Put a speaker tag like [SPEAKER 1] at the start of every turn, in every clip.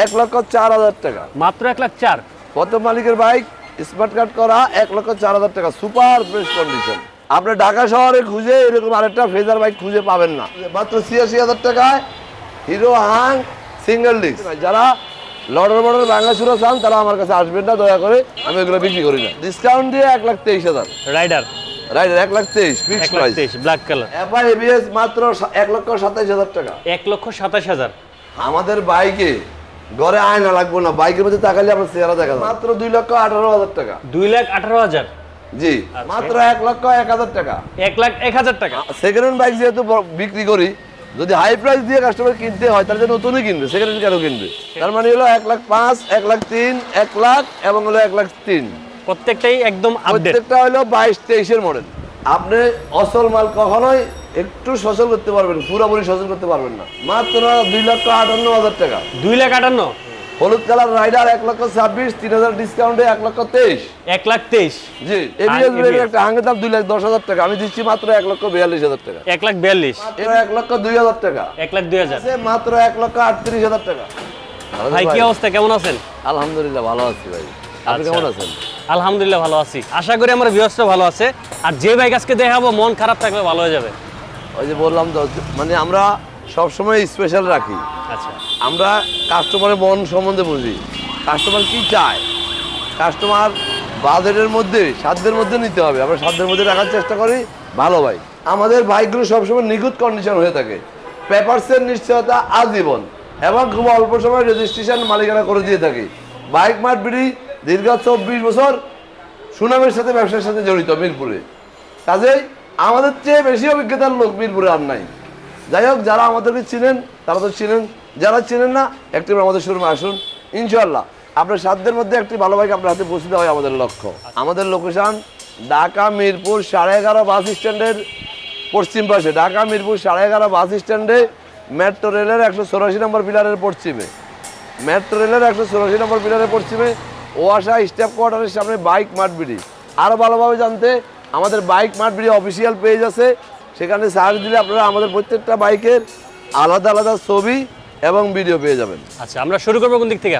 [SPEAKER 1] এক লক্ষ চার হাজার টাকা।
[SPEAKER 2] মাত্র এক লাখ চার।
[SPEAKER 1] প্রথম মালিকের বাইক স্মার্ট কার্ড করা এক লক্ষ চার হাজার টাকা সুপার ফ্রেশ কন্ডিশন আপনি ঢাকা শহরে খুঁজে এরকম আরেকটা ফেজার বাইক খুঁজে পাবেন না। মাত্র ছিয়াশি হাজার টাকায় হিরো হাং সিঙ্গেল ডিস্ক যারা লড়ার বড়ার বাংলা সুরা চান তারা আমার কাছে আসবেন না দয়া করে আমি এগুলো বিক্রি করি না। ডিসকাউন্ট দিয়ে এক লাখ তেইশ হাজার।
[SPEAKER 2] রাইডার
[SPEAKER 1] রাইট এক লাখ তেইশ
[SPEAKER 2] এক
[SPEAKER 1] fixed price
[SPEAKER 2] black colour
[SPEAKER 1] FI ABS মাত্র এক লক্ষ সাতাইশ হাজার টাকা।
[SPEAKER 2] এক লক্ষ সাতাশ হাজার।
[SPEAKER 1] আমাদের বাইকে ঘরে আয়না লাগবে না বাইকের মধ্যে তাকালে আপনার চেহারা দেখা যাবে। মাত্র দুই লক্ষ আঠারো হাজার টাকা।
[SPEAKER 2] দুই লাখ আঠারো হাজার?
[SPEAKER 1] জি। মাত্র এক লক্ষ এক হাজার টাকা।
[SPEAKER 2] এক লাখ এক হাজার টাকা?
[SPEAKER 1] সেকেন্ড হ্যান্ড বাইক যেহেতু বিক্রি করি যদি হাই প্রাইস দিয়ে কাস্টমার কিনতে হয় তাহলে নতুনই কিনবে সেকেন্ড হ্যান্ড কেন কিনবে। তার মানে হলো এক লাখ পাঁচ এক লাখ তিন এক লাখ এবং হলো এক লাখ তিন।
[SPEAKER 2] প্রত্যেকটাই একদম আপডেট
[SPEAKER 1] প্রত্যেকটা হলো বাইশ তেইশের মডেল আপনি অসল মাল কখনোই একটু সচল করতে পারবেন পুরোপুরি সচল করতে পারবেন না। মাত্র দুই লক্ষ আটান্ন হাজার টাকা।
[SPEAKER 2] দুই লাখ আটান্ন?
[SPEAKER 1] হলুদ কালার রাইডার এক লক্ষ ছাব্বিশ তিন হাজার ডিসকাউন্টে এক লক্ষ তেইশ।
[SPEAKER 2] এক লাখ তেইশ?
[SPEAKER 1] জি এবিএস ব্রেকের একটা হাঙ্গের দাম দুই লাখ দশ হাজার টাকা। আমি দিচ্ছি মাত্র এক লক্ষ বিয়াল্লিশ হাজার টাকা।
[SPEAKER 2] এক লাখ বিয়াল্লিশ?
[SPEAKER 1] এক লক্ষ দুই হাজার টাকা।
[SPEAKER 2] এক লাখ দুই হাজার?
[SPEAKER 1] মাত্র এক লক্ষ আটত্রিশ হাজার টাকা।
[SPEAKER 2] ভাই কি অবস্থা? কেমন আছেন?
[SPEAKER 1] আলহামদুলিল্লাহ ভালো আছি ভাই। আপনি
[SPEAKER 2] আচ্ছা।
[SPEAKER 1] কেমন আছেন?
[SPEAKER 2] আলহামদুলিল্লাহ ভালো আছি। আশা করি আমার ভিউয়ার্সরা ভালো আছে। আর যে বাইক আজকে দেখাবো মন খারাপ থাকলে ভালো হয়ে যাবে।
[SPEAKER 1] ওই যে বললাম তো মানে আমরা সবসময় স্পেশাল রাখি।
[SPEAKER 2] আচ্ছা।
[SPEAKER 1] আমরা কাস্টমারের মন সম্বন্ধে বুঝি। কাস্টমার কি চায়? কাস্টমার বাজেটের মধ্যে সাধ্যের মধ্যে নিতে হবে। আমরা সাধ্যের মধ্যে রাখার চেষ্টা করি। ভালো ভাই। আমাদের বাইকগুলো সবসময় নিখুঁত কন্ডিশন হয়ে থাকে। পেপারসের নিশ্চয়তা আজীবন এবং খুব অল্প সময় রেজিস্ট্রেশন মালিকানা করে দিয়ে থাকি। বাইক মার্ট বিড়ি দীর্ঘ চব্বিশ বছর সুনামের সাথে ব্যবসার সাথে জড়িত মিরপুরে। কাজেই আমাদের চেয়ে বেশি অভিজ্ঞতার লোক মিরপুরে আর নাই। যাই হোক, যারা আমাদেরকে চিনেন, তারা তো চিনেন। যারা চিনেন না একটি আমাদের শোরুমে আসুন। ইনশাল্লাহ আপনার সাধ্যের মধ্যে একটি ভালো বাইক আপনার হাতে পৌঁছে দেওয়া আমাদের লক্ষ্য। আমাদের লোকেশান ঢাকা, মিরপুর, সাড়ে এগারো বাস স্ট্যান্ডের পশ্চিম পাশে। ঢাকা, মিরপুর, সাড়ে এগারো বাস স্ট্যান্ডে মেট্রো রেলের একশো চৌরাশি নম্বর পিলারের পশ্চিমে। মেট্রো রেলের একশো চৌরাশি নম্বর পিলারের পশ্চিমে ওয়াসা স্টাফ কোয়ার্টারের সামনে বাইক মাঠবিড়ি আরও ভালোভাবে জানতে আমাদের বাইক মাঠবিড়ি অফিসিয়াল পেজ আছে। সেখানে সার্চ দিলে আপনারা আমাদের প্রত্যেকটা বাইকের আলাদা আলাদা ছবি এবং ভিডিও পেয়ে যাবেন।
[SPEAKER 2] আচ্ছা আমরা শুরু করব কোন দিক থেকে?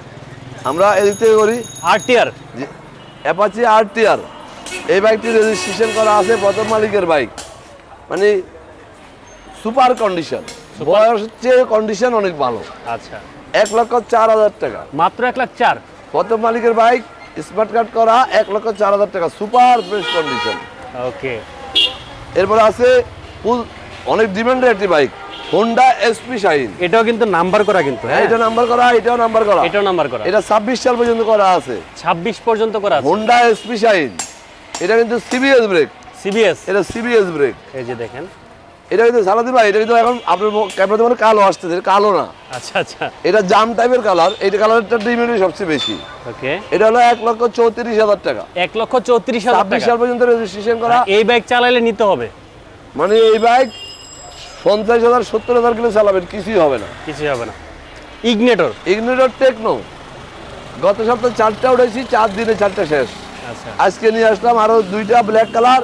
[SPEAKER 1] আমরা এদিক থেকে করি।
[SPEAKER 2] আর টিয়ার
[SPEAKER 1] যে অ্যাপাচি আর টিআর এই বাইকটি রেজিস্ট্রেশন করা আছে প্রথম মালিকের বাইক। মানে সুপার কন্ডিশন বয়স হচ্ছে কন্ডিশন অনেক ভালো।
[SPEAKER 2] আচ্ছা।
[SPEAKER 1] এক লক্ষ চার হাজার টাকা।
[SPEAKER 2] মাত্র এক লাখ চার?
[SPEAKER 1] প্রথম মালিকের বাইক স্মার্ট কার্ড করা এক লক্ষ চার হাজার টাকা। সুপার ফ্রেশ কন্ডিশন
[SPEAKER 2] ওকে
[SPEAKER 1] এরপরে আছে অনেক ডিমান্ডের একটি বাইক হোন্ডা এসপি শাইন
[SPEAKER 2] এটাও কিন্তু নাম্বার করা কিন্তু
[SPEAKER 1] হ্যাঁ? এটা নাম্বার করা এটাও নাম্বার করা।
[SPEAKER 2] এটাও নাম্বার করা।
[SPEAKER 1] এটা ছাব্বিশ সাল পর্যন্ত করা আছে।
[SPEAKER 2] ছাব্বিশ পর্যন্ত করা আছে।
[SPEAKER 1] হোন্ডা এসপি শাইন এটা কিন্তু সিবিএস ব্রেক
[SPEAKER 2] সিবিএস
[SPEAKER 1] এটা সিবিএস ব্রেক
[SPEAKER 2] এই যে দেখেন।
[SPEAKER 1] এটা কিন্তু সালাদি ভাই এটা কিন্তু এখন আপনার ক্যামেরাতে মানে কালো আসতেছে কালো না।
[SPEAKER 2] আচ্ছা আচ্ছা।
[SPEAKER 1] এটা জাম টাইপের কালার এই কালারটা ডিমিউনিটি সবচেয়ে বেশি।
[SPEAKER 2] ওকে।
[SPEAKER 1] এটা হলো এক লক্ষ চৌত্রিশ হাজার টাকা।
[SPEAKER 2] এক লক্ষ চৌত্রিশ হাজার
[SPEAKER 1] ছাব্বিশ সাল পর্যন্ত রেজিস্ট্রেশন করা।
[SPEAKER 2] এই বাইক চালাইলে নিতে হবে।
[SPEAKER 1] মানে এই বাইক পঞ্চাশ হাজার সত্তর হাজার কিলো চালাবেন কিছুই হবে না।
[SPEAKER 2] কিছুই হবে না। ইগনেটর
[SPEAKER 1] ইগনোটর টেকনো গত সপ্তাহে চারটা উঠেছি চার দিনে চারটা শেষ।
[SPEAKER 2] আচ্ছা।
[SPEAKER 1] আজকে নিয়ে আসলাম আরও দুইটা ব্ল্যাক কালার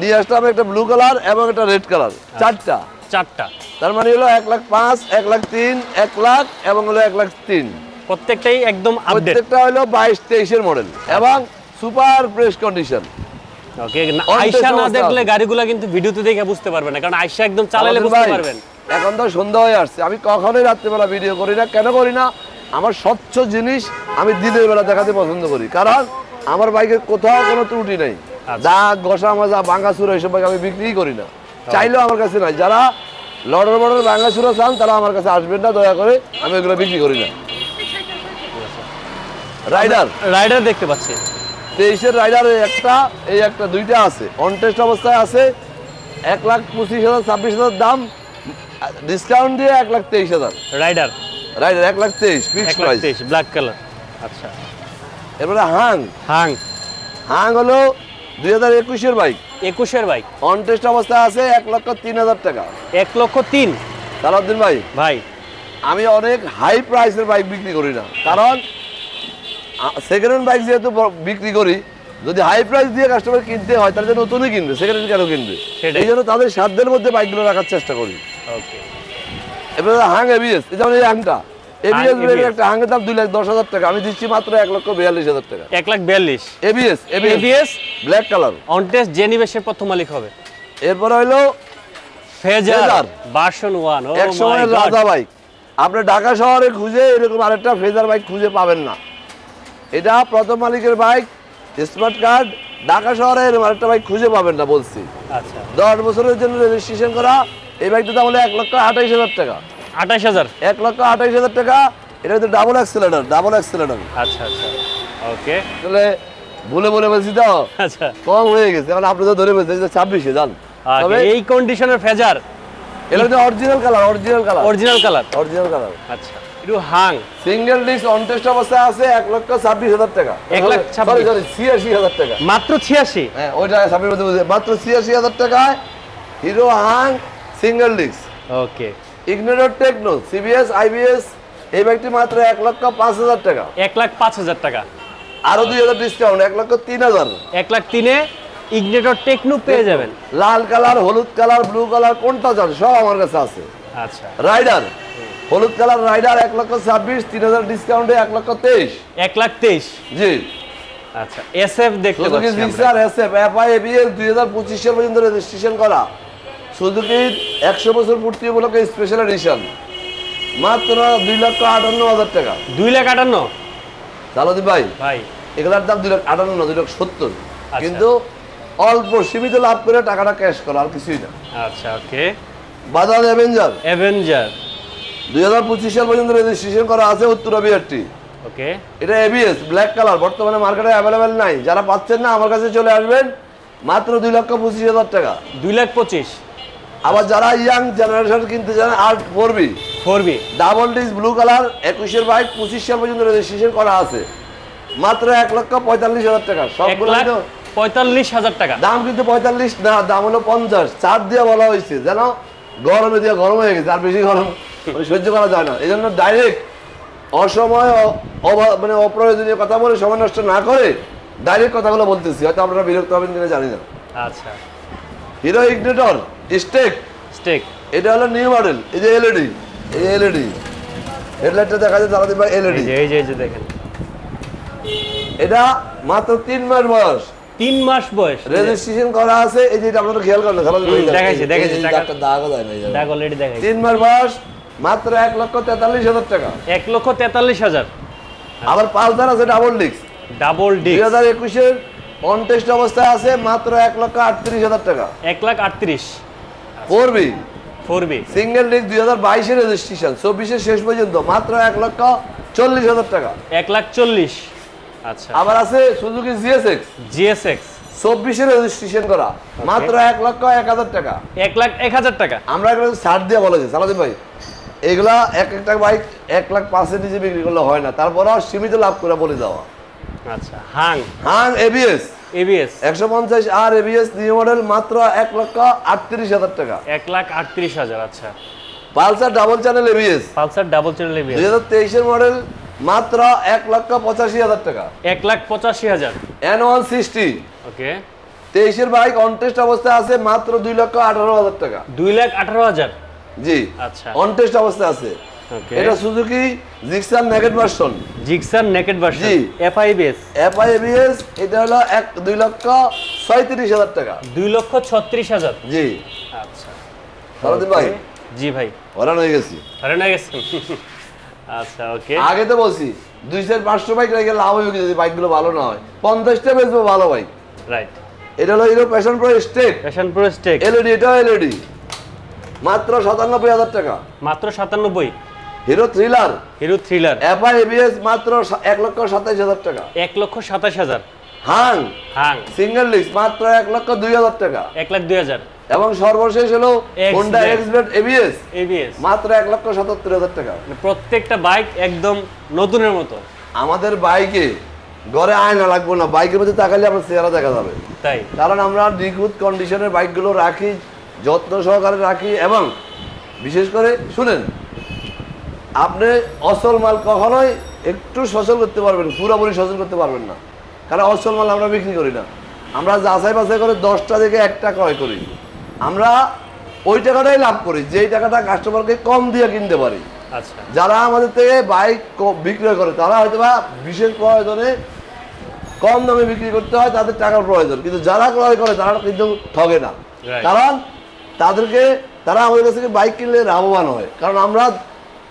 [SPEAKER 1] নিয়ে আসলাম একটা ব্লু কালার এবং একটা রেড কালার চারটা।
[SPEAKER 2] চারটা।
[SPEAKER 1] তার মানে হলো এক লাখ পাঁচ এক লাখ তিন এক লাখ এবং হলো এক লাখ তিন।
[SPEAKER 2] প্রত্যেকটাই একদম
[SPEAKER 1] প্রত্যেকটা হলো বাইশ তেইশের মডেল এবং super fresh condition
[SPEAKER 2] okay
[SPEAKER 1] On
[SPEAKER 2] না দেখলে গাড়িগুলো কিন্তু ভিডিওতে দেখে বুঝতে পারবে না কারণ একদম চালাইলে বুঝতে পারবেন।
[SPEAKER 1] এখন তো সন্ধ্যা হয়ে আসছে আমি কখনোই রাত্রিবেলা ভিডিও করি না। কেন করি না? আমার স্বচ্ছ জিনিস আমি দিনের বেলা দেখাতে পছন্দ করি কারণ আমার বাইকের কোথাও কোনো ত্রুটি নেই।
[SPEAKER 2] আচ্ছা।
[SPEAKER 1] দাগ ঘষা মাজা ভাঙা চুরা এইসব বাইক আমি বিক্রি করি না। চাইলেও আমার কাছে নাই। যারা লড়ার বড়ার ভাঙা চুরা চান তারা আমার কাছে আসবেন না দয়া করে আমি এগুলো বিক্রি করি না। রাইডার।
[SPEAKER 2] রাইডার দেখতে পাচ্ছি।
[SPEAKER 1] তেইশের রাইডার একটা এই একটা দুইটা আছে। অনটেস্ট অবস্থায় আছে। এক লাখ পঁচিশ হাজার ছাব্বিশ হাজার দাম। ডিসকাউন্ট দিয়ে এক লাখ তেইশ হাজার।
[SPEAKER 2] রাইডার।
[SPEAKER 1] রাইডার এক লাখ তেইশ
[SPEAKER 2] এক
[SPEAKER 1] ফিক্সড প্রাইস
[SPEAKER 2] তেইশ ব্ল্যাক কালার আচ্ছা।
[SPEAKER 1] এরপরে হাং।
[SPEAKER 2] হাং।
[SPEAKER 1] হাং হলো দুই হাজার একুশের বাইক।
[SPEAKER 2] একুশের বাইক।
[SPEAKER 1] অনটেস্ট অবস্থায় আছে এক লক্ষ তিন হাজার টাকা।
[SPEAKER 2] এক লক্ষ তিন।
[SPEAKER 1] সালাউদ্দিন ভাই
[SPEAKER 2] ভাই।
[SPEAKER 1] আমি অনেক হাই প্রাইসের বাইক বিক্রি করি না। কারণ সেকেন্ড হ্যান্ড বাইক যেহেতু বিক্রি করি যদি হাই প্রাইস দিয়ে কাস্টমার কিনতে হয় তাহলে নতুনই কিনবে সেকেন্ড হ্যান্ড কেন কিনবে। এই জন্য তাদের সাধ্যের মধ্যে বাইকগুলো রাখার চেষ্টা করি।
[SPEAKER 2] ওকে
[SPEAKER 1] এবারে হাং এবিএস যেমন এই হাংটা এবিএস
[SPEAKER 2] ABS
[SPEAKER 1] একটা হাঙ্গের দাম দুই লাখ দশ হাজার টাকা। আমি দিচ্ছি মাত্র এক লক্ষ বিয়াল্লিশ হাজার টাকা।
[SPEAKER 2] এক লাখ বিয়াল্লিশ।
[SPEAKER 1] ABS ABS black colour
[SPEAKER 2] on test যে নিবে সে প্রথম মালিক হবে।
[SPEAKER 1] এরপরে হইল
[SPEAKER 2] ফেজার। ভার্সন ওয়ান ও
[SPEAKER 1] এক সময়ের রাজা বাইক আপনি ঢাকা শহরে খুঁজে এরকম আরেকটা ফেজার বাইক খুঁজে পাবেন না। এটা প্রথম মালিকের বাইক স্মার্ট কার্ড ঢাকা শহরে এরকম আরেকটা বাইক খুঁজে পাবেন না বলছি।
[SPEAKER 2] আচ্ছা।
[SPEAKER 1] দশ বছরের জন্য রেজিস্ট্রেশন করা। এই বাইকটা দাম হলো এক লক্ষ আঠাইশ হাজার টাকা।
[SPEAKER 2] আঠাশ হাজার?
[SPEAKER 1] এক লক্ষ আঠাইশ হাজার টাকা। এটা হচ্ছে ডাবল অ্যাক্সিলেটার ডাবল অ্যাক্সিলেটার
[SPEAKER 2] আচ্ছা আচ্ছা। ওকে।
[SPEAKER 1] ভুলে বলে বলছি তো
[SPEAKER 2] আচ্ছা।
[SPEAKER 1] কম হয়ে গেছে। এখন আপনি তো ধরে বলছেন ছাব্বিশে যান তবে
[SPEAKER 2] এই কন্ডিশনের ফেজার
[SPEAKER 1] এটা হচ্ছে original colour original colour
[SPEAKER 2] original colour
[SPEAKER 1] original colour
[SPEAKER 2] আচ্ছা। একটু Hang.
[SPEAKER 1] Single disk on test অবস্থায় আছে এক লক্ষ ছাব্বিশ হাজার টাকা।
[SPEAKER 2] এক লাখ
[SPEAKER 1] সরি সরি ছিয়াশি হাজার টাকা।
[SPEAKER 2] মাত্র ছিয়াশি?
[SPEAKER 1] হ্যাঁ ওইটা ছাব্বিশ মাত্র ছিয়াশি হাজার টাকায় Hero Hunk single disc
[SPEAKER 2] okay.
[SPEAKER 1] Ignitor techno CBS IBS এই বাইকটি মাত্র এক লক্ষ পাঁচ হাজার টাকা।
[SPEAKER 2] এক লাখ পাঁচ হাজার টাকা।
[SPEAKER 1] আরও দুই হাজার ডিসকাউন্ট এক লক্ষ তিন হাজার।
[SPEAKER 2] এক লাখ তিনে ইগনেটর টেকনো পেয়ে যাবেন।
[SPEAKER 1] লাল কালার হলুদ কালার ব্লু কালার কোনটা চান সব আমার কাছে আছে।
[SPEAKER 2] আচ্ছা।
[SPEAKER 1] রাইডার হলুদ কালার রাইডার এক লক্ষ ছাব্বিশ তিন হাজার ডিসকাউন্টে এক লক্ষ তেইশ।
[SPEAKER 2] এক লাখ তেইশ।
[SPEAKER 1] জি।
[SPEAKER 2] আচ্ছা এস এফ দেখতে পাচ্ছি।
[SPEAKER 1] জিক্সার এসএফ এফআই এবিএস দুই হাজার পঁচিশ সাল পর্যন্ত রেজিস্ট্রেশন করা। সুজুকির একশো বছর পূর্তি উপলক্ষে স্পেশাল এডিশন মাত্র দুই লক্ষ আটান্ন হাজার টাকা।
[SPEAKER 2] দুই লাখ আটান্ন?
[SPEAKER 1] চালাদি ভাই
[SPEAKER 2] ভাই।
[SPEAKER 1] এগুলার দাম দুই লাখ আটান্ন না দুই লাখ সত্তর।
[SPEAKER 2] আচ্ছা।
[SPEAKER 1] কিন্তু অল্প সীমিত লাভ করে টাকাটা ক্যাশ করা আর কিছুই না।
[SPEAKER 2] আচ্ছা ওকে।
[SPEAKER 1] বাজাজ অ্যাভেঞ্জার
[SPEAKER 2] অ্যাভেঞ্জার
[SPEAKER 1] দুই হাজার পঁচিশ সাল পর্যন্ত রেজিস্ট্রেশন করা আছে উত্তরা বিআরটি
[SPEAKER 2] ওকে।
[SPEAKER 1] এটা এবিএস ব্ল্যাক কালার বর্তমানে মার্কেটে অ্যাভেলেবেল নাই। যারা পাচ্ছেন না আমার কাছে চলে আসবেন। মাত্র দুই লক্ষ পঁচিশ হাজার টাকা।
[SPEAKER 2] দুই লাখ পঁচিশ।
[SPEAKER 1] আবার যারা ইয়াং জেনারেশন কিনতে চান art four V
[SPEAKER 2] four V
[SPEAKER 1] double disc blue colour একুশের বাইক পঁচিশ সাল পর্যন্ত রেজিস্ট্রেশন করা আছে। মাত্র এক লক্ষ পঁয়তাল্লিশ হাজার টাকা। সবগুলো
[SPEAKER 2] পঁয়তাল্লিশ হাজার টাকা।
[SPEAKER 1] দাম কিন্তু পঁয়তাল্লিশ না দাম হলো পঞ্চাশ। চার দিয়ে বলা হয়েছে যেন গরমে দিয়ে গরম হয়ে গেছে আর বেশি গরম মানে সহ্য করা যায় না। এই জন্য ডাইরেক্ট অসময় মানে অপ্রয়োজনীয় কথা বলে সময় নষ্ট না করে ডাইরেক্ট কথাগুলো বলতেছি। হয়তো আপনারা বিরক্ত হবেন কিনা জানি না।
[SPEAKER 2] আচ্ছা।
[SPEAKER 1] Hero Ignitor Xtec.
[SPEAKER 2] স্টেক।
[SPEAKER 1] এটা হলো নিউ মডেল এই যে এলইডি এই যে এলইডি। হেডলাইটটা দেখা যায় তারা দিবা এলইডি।
[SPEAKER 2] এই যে এই যে দেখেন।
[SPEAKER 1] এটা মাত্র তিন মাস বয়স।
[SPEAKER 2] তিন মাস বয়স।
[SPEAKER 1] রেজিস্ট্রেশন করা আছে এই যে এটা আপনারা খেয়াল করেন খেলা
[SPEAKER 2] দেখাইছে, দেখাইছে,
[SPEAKER 1] দাগও যায়।
[SPEAKER 2] দেখ অলরেডি দেখাই
[SPEAKER 1] তিন মাস বয়স মাত্র এক লক্ষ তেতাল্লিশ হাজার টাকা।
[SPEAKER 2] এক লক্ষ তেতাল্লিশ হাজার।
[SPEAKER 1] আবার পালসার আছে ডাবল ডিস্ক
[SPEAKER 2] ডাবল ডি
[SPEAKER 1] দুই হাজার একুশের অন টেস্ট অবস্থায় আছে মাত্র এক লক্ষ আটত্রিশ হাজার টাকা।
[SPEAKER 2] এক লাখ আটত্রিশ।
[SPEAKER 1] Four V
[SPEAKER 2] four V
[SPEAKER 1] single disc দুই হাজার বাইশের রেজিস্ট্রেশন চব্বিশের শেষ পর্যন্ত মাত্র এক লক্ষ চল্লিশ হাজার টাকা।
[SPEAKER 2] এক লাখ চল্লিশ। আচ্ছা।
[SPEAKER 1] আবার আছে সুজুকি জিএসএক্স
[SPEAKER 2] জিএসএক্স
[SPEAKER 1] চব্বিশের রেজিস্ট্রেশন করা মাত্র এক লক্ষ এক হাজার টাকা।
[SPEAKER 2] এক লাখ এক হাজার টাকা।
[SPEAKER 1] আমরা এগুলো ছাড় দিয়ে বলেছি সালাদিন ভাই। এগুলা এক একটা বাইক এক লাখ পাঁচের নিচে বিক্রি করলে হয় না তারপরেও সীমিত লাভ করে বলে দেওয়া।
[SPEAKER 2] আচ্ছা হাং।
[SPEAKER 1] হাং এবিএস
[SPEAKER 2] এবিএস
[SPEAKER 1] একশো পঞ্চাশ আর এবিএস নিউ মডেল মাত্র এক লক্ষ আটত্রিশ হাজার টাকা।
[SPEAKER 2] এক লাখ আটত্রিশ হাজার আচ্ছা।
[SPEAKER 1] Pulsar double channel ABS
[SPEAKER 2] Pulsar double channel ABS
[SPEAKER 1] দুই হাজার তেইশের মডেল মাত্র এক লক্ষ পঁচাশি হাজার টাকা।
[SPEAKER 2] এক লাখ পঁচাশি হাজার।
[SPEAKER 1] এন ওয়ান সিক্সটি
[SPEAKER 2] ওকে
[SPEAKER 1] তেইশের বাইক অনটেস্ট অবস্থায় আছে মাত্র দুই লক্ষ আঠারো হাজার টাকা।
[SPEAKER 2] দুই লাখ আঠারো হাজার।
[SPEAKER 1] জি।
[SPEAKER 2] আচ্ছা।
[SPEAKER 1] অনটেস্ট অবস্থায় আছে। এটা Suzuki Gixxer naked version
[SPEAKER 2] Gixxer naked version
[SPEAKER 1] জি।
[SPEAKER 2] এফআইবিএস
[SPEAKER 1] এফআই এবিএস এটা হলো এক দুই লক্ষ ছয়ত্রিশ হাজার টাকা।
[SPEAKER 2] দুই লক্ষ ছত্রিশ হাজার।
[SPEAKER 1] জি।
[SPEAKER 2] আচ্ছা।
[SPEAKER 1] সারাদিন ভাই।
[SPEAKER 2] জি ভাই।
[SPEAKER 1] হরান হয়ে গেছি।
[SPEAKER 2] আরে না গেছেন আচ্ছা ওকে।
[SPEAKER 1] আগে তো বলছি দুই চার পাঁচশো বাইক রেখে লাভ হয়ে গেছে যদি বাইকগুলো ভালো না হয়? পঞ্চাশটা বেচবো ভালো বাইক
[SPEAKER 2] রাইট
[SPEAKER 1] এটা হলো Hero Passion Pro Xtec
[SPEAKER 2] Passion Pro Xtec
[SPEAKER 1] LED এটাও এলইডি মাত্র সাতানব্বই হাজার টাকা।
[SPEAKER 2] মাত্র সাতানব্বই।
[SPEAKER 1] Hero thriller
[SPEAKER 2] Hero thriller
[SPEAKER 1] FI ABS মাত্র এক লক্ষ সাতাইশ হাজার টাকা।
[SPEAKER 2] এক লক্ষ সাতাশ হাজার।
[SPEAKER 1] হাং।
[SPEAKER 2] হাং।
[SPEAKER 1] সিঙ্গেল ডিস্ক মাত্র এক লক্ষ দুই হাজার টাকা।
[SPEAKER 2] এক লাখ দুই হাজার।
[SPEAKER 1] এবং সর্বশেষ হলো হোন্ডা এক্সবেট এবিএস
[SPEAKER 2] এবিএস
[SPEAKER 1] মাত্র এক লক্ষ সাতাত্তর হাজার টাকা।
[SPEAKER 2] প্রত্যেকটা বাইক একদম নতুনের মতো।
[SPEAKER 1] আমাদের বাইকে ঘরে আয়না লাগবে না। বাইকের মধ্যে তাকালে আমার চেহারা দেখা যাবে।
[SPEAKER 2] তাই।
[SPEAKER 1] কারণ আমরা নিখুঁত কন্ডিশনের বাইকগুলো রাখি যত্ন সহকারে রাখি এবং বিশেষ করে শুনেন আপনি অসল মাল কখনোই একটু সচল করতে পারবেন পুরোপুরি সচল করতে পারবেন না। কারণ অসল মাল আমরা বিক্রি করি না। আমরা যাচাই বাছাই করে দশটা থেকে একটা ক্রয় করি। আমরা ওই টাকাটাই লাভ করি যেই টাকাটা কাস্টমারকে কম দিয়ে কিনতে পারি।
[SPEAKER 2] আচ্ছা।
[SPEAKER 1] যারা আমাদের থেকে বাইক বিক্রয় করে তারা হয়তো বা বিশেষ প্রয়োজনে কম দামে বিক্রি করতে হয় তাদের টাকার প্রয়োজন। কিন্তু যারা ক্রয় করে তারা কিন্তু ঠগে না। কারণ তাদেরকে তারা আমাদের কাছ থেকে বাইক কিনলে লাভবান হয়। কারণ আমরা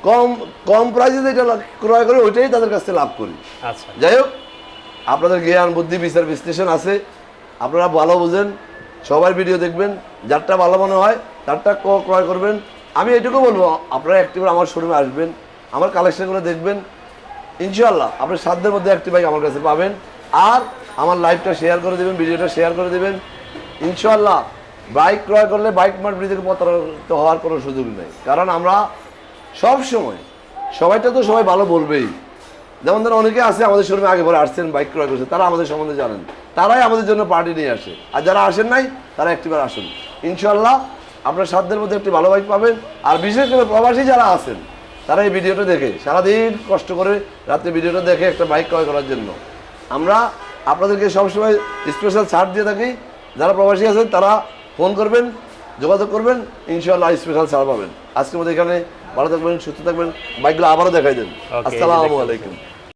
[SPEAKER 1] কম কম প্রাইসে যেটা ক্রয় করি ওইটাই তাদের কাছ থেকে লাভ করি।
[SPEAKER 2] আচ্ছা।
[SPEAKER 1] যাই হোক আপনাদের জ্ঞান বুদ্ধি বিচার বিশ্লেষণ আছে। আপনারা ভালো বুঝেন সবার ভিডিও দেখবেন। যারটা ভালো মনে হয় তারটা ক্রয় করবেন। আমি এটুকু বলব আপনারা একটিবার আমার শোরুমে আসবেন আমার কালেকশনগুলো দেখবেন। ইনশাল্লাহ আপনি সাধ্যের মধ্যে একটি বাইক আমার কাছে পাবেন। আর আমার লাইভটা শেয়ার করে দেবেন ভিডিওটা শেয়ার করে দেবেন। ইনশাল্লাহ বাইক ক্রয় করলে বাইক মার্কেট থেকে প্রতারিত হওয়ার কোনো সুযোগ নেই। কারণ আমরা সব সময়। সবাইটা তো সবাই ভালো বলবেই। যেমন ধরো অনেকে আছে আমাদের শোরুমে আগে পরে আসছেন বাইক ক্রয় করছে, তারা আমাদের সম্বন্ধে জানেন। তারাই আমাদের জন্য পার্টি নিয়ে আসে। আর যারা আসেন নাই, তারা একটিবার আসুন। ইনশাল্লাহ আপনার সাধ্যের মধ্যে একটি ভালো বাইক পাবেন। আর বিশেষ করে প্রবাসী যারা আছেন, তারা এই ভিডিওটা দেখে, সারাদিন কষ্ট করে রাত্রে ভিডিওটা দেখে একটা বাইক ক্রয় করার জন্য। আমরা আপনাদেরকে সবসময় স্পেশাল ছাড় দিয়ে থাকি। যারা প্রবাসী আছেন, তারা ফোন করবেন, যোগাযোগ করবেন ইনশাল্লাহ স্পেশাল ছাড় পাবেন। আজকের মধ্যে এখানে ভালো থাকবেন সুস্থ থাকবেন। বাইকগুলো আবারও দেখাই দেন। আসসালামু আলাইকুম।